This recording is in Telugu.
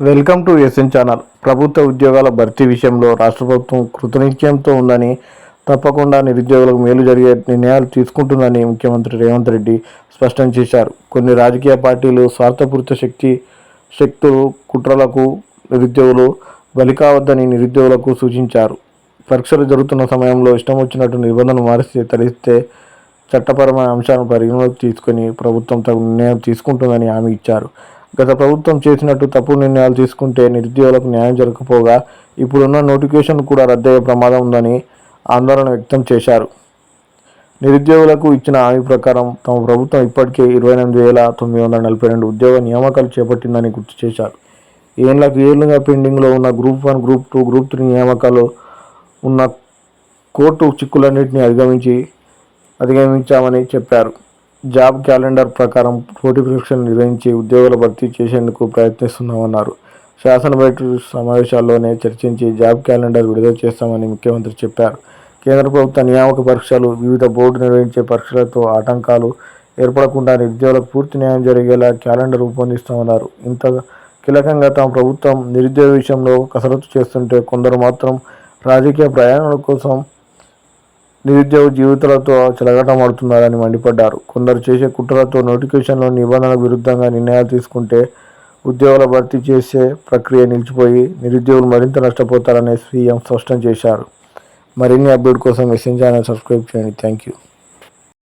Welcome to SN channel. ప్రభుత్వ ఉద్యోగాల భర్తీ విషయంలో రాష్ట్ర ప్రభుత్వం కృతనిశ్చయంతో ఉందని తప్పకుండా నిరుద్యోగులకు మేలు జరిగే నిర్ణయాలు తీసుకుంటుందని ముఖ్యమంత్రి రేవంత్ రెడ్డి స్పష్టం చేశారు. కొన్ని రాజకీయ పార్టీలు స్వార్థపూరిత శక్తి శక్తులు కుట్రలకు నిరుద్యోగులు బలి కావద్దని నిరుద్యోగులకు సూచించారు. పరీక్షలు జరుగుతున్న సమయంలో ఇష్టం వచ్చినట్టు నిబంధనలు మారిస్తే తలిస్తే చట్టపరమైన అంశాలను పరిగణలోకి తీసుకొని ప్రభుత్వం తగు నిర్ణయం తీసుకుంటుందని హామీ ఇచ్చారు. గత ప్రభుత్వం చేసినట్టు తప్పు నిర్ణయాలు తీసుకుంటే నిరుద్యోగులకు న్యాయం జరగకపోగా ఇప్పుడున్న నోటిఫికేషన్ కూడా రద్దయ్యే ప్రమాదం ఉందని ఆందోళన వ్యక్తం చేశారు. నిరుద్యోగులకు ఇచ్చిన హామీ ప్రకారం తమ ప్రభుత్వం ఇప్పటికే ఇరవై ఎనిమిది వేల తొమ్మిది వందల నలభై రెండు ఉద్యోగ నియామకాలు చేపట్టిందని గుర్తు చేశారు. ఏళ్ళకు ఏళ్ళుగా పెండింగ్లో ఉన్న group one group two group three నియామకాలు ఉన్న కోర్టు చిక్కులన్నింటినీ అధిగమించి అధిగమించామని చెప్పారు. జాబ్ క్యాలెండర్ ప్రకారం పోటీ పరీక్షలు నిర్వహించి ఉద్యోగుల భర్తీ చేసేందుకు ప్రయత్నిస్తున్నామన్నారు. శాసనసభ సమావేశాల్లోనే చర్చించి జాబ్ క్యాలెండర్ విడుదల చేస్తామని ముఖ్యమంత్రి చెప్పారు. కేంద్ర ప్రభుత్వ నియామక పరీక్షలు వివిధ బోర్డు నిర్వహించే పరీక్షలతో ఆటంకాలు ఏర్పడకుండా నిరుద్యోగులకు పూర్తి న్యాయం జరిగేలా క్యాలెండర్ రూపొందిస్తామన్నారు. ఇంత కీలకంగా తమ ప్రభుత్వం నిరుద్యోగ విషయంలో కసరత్తు చేస్తుంటే కొందరు మాత్రం రాజకీయ ప్రయాణాల కోసం నిరుద్యోగ జీవితాలతో చెలగాటమాడుతున్నారని మండిపడ్డారు. కొందరు చేసే కుట్రలతో నోటిఫికేషన్లో నిబంధనలకు విరుద్ధంగా నిర్ణయాలు తీసుకుంటే ఉద్యోగాల భర్తీ చేసే ప్రక్రియ నిలిచిపోయి నిరుద్యోగులు మరింత నష్టపోతారని సీఎం స్పష్టం చేశారు. మరిన్ని అప్డేట్ కోసం మెసేజ్ ఛానల్ సబ్స్క్రైబ్ చేయండి. Thank you.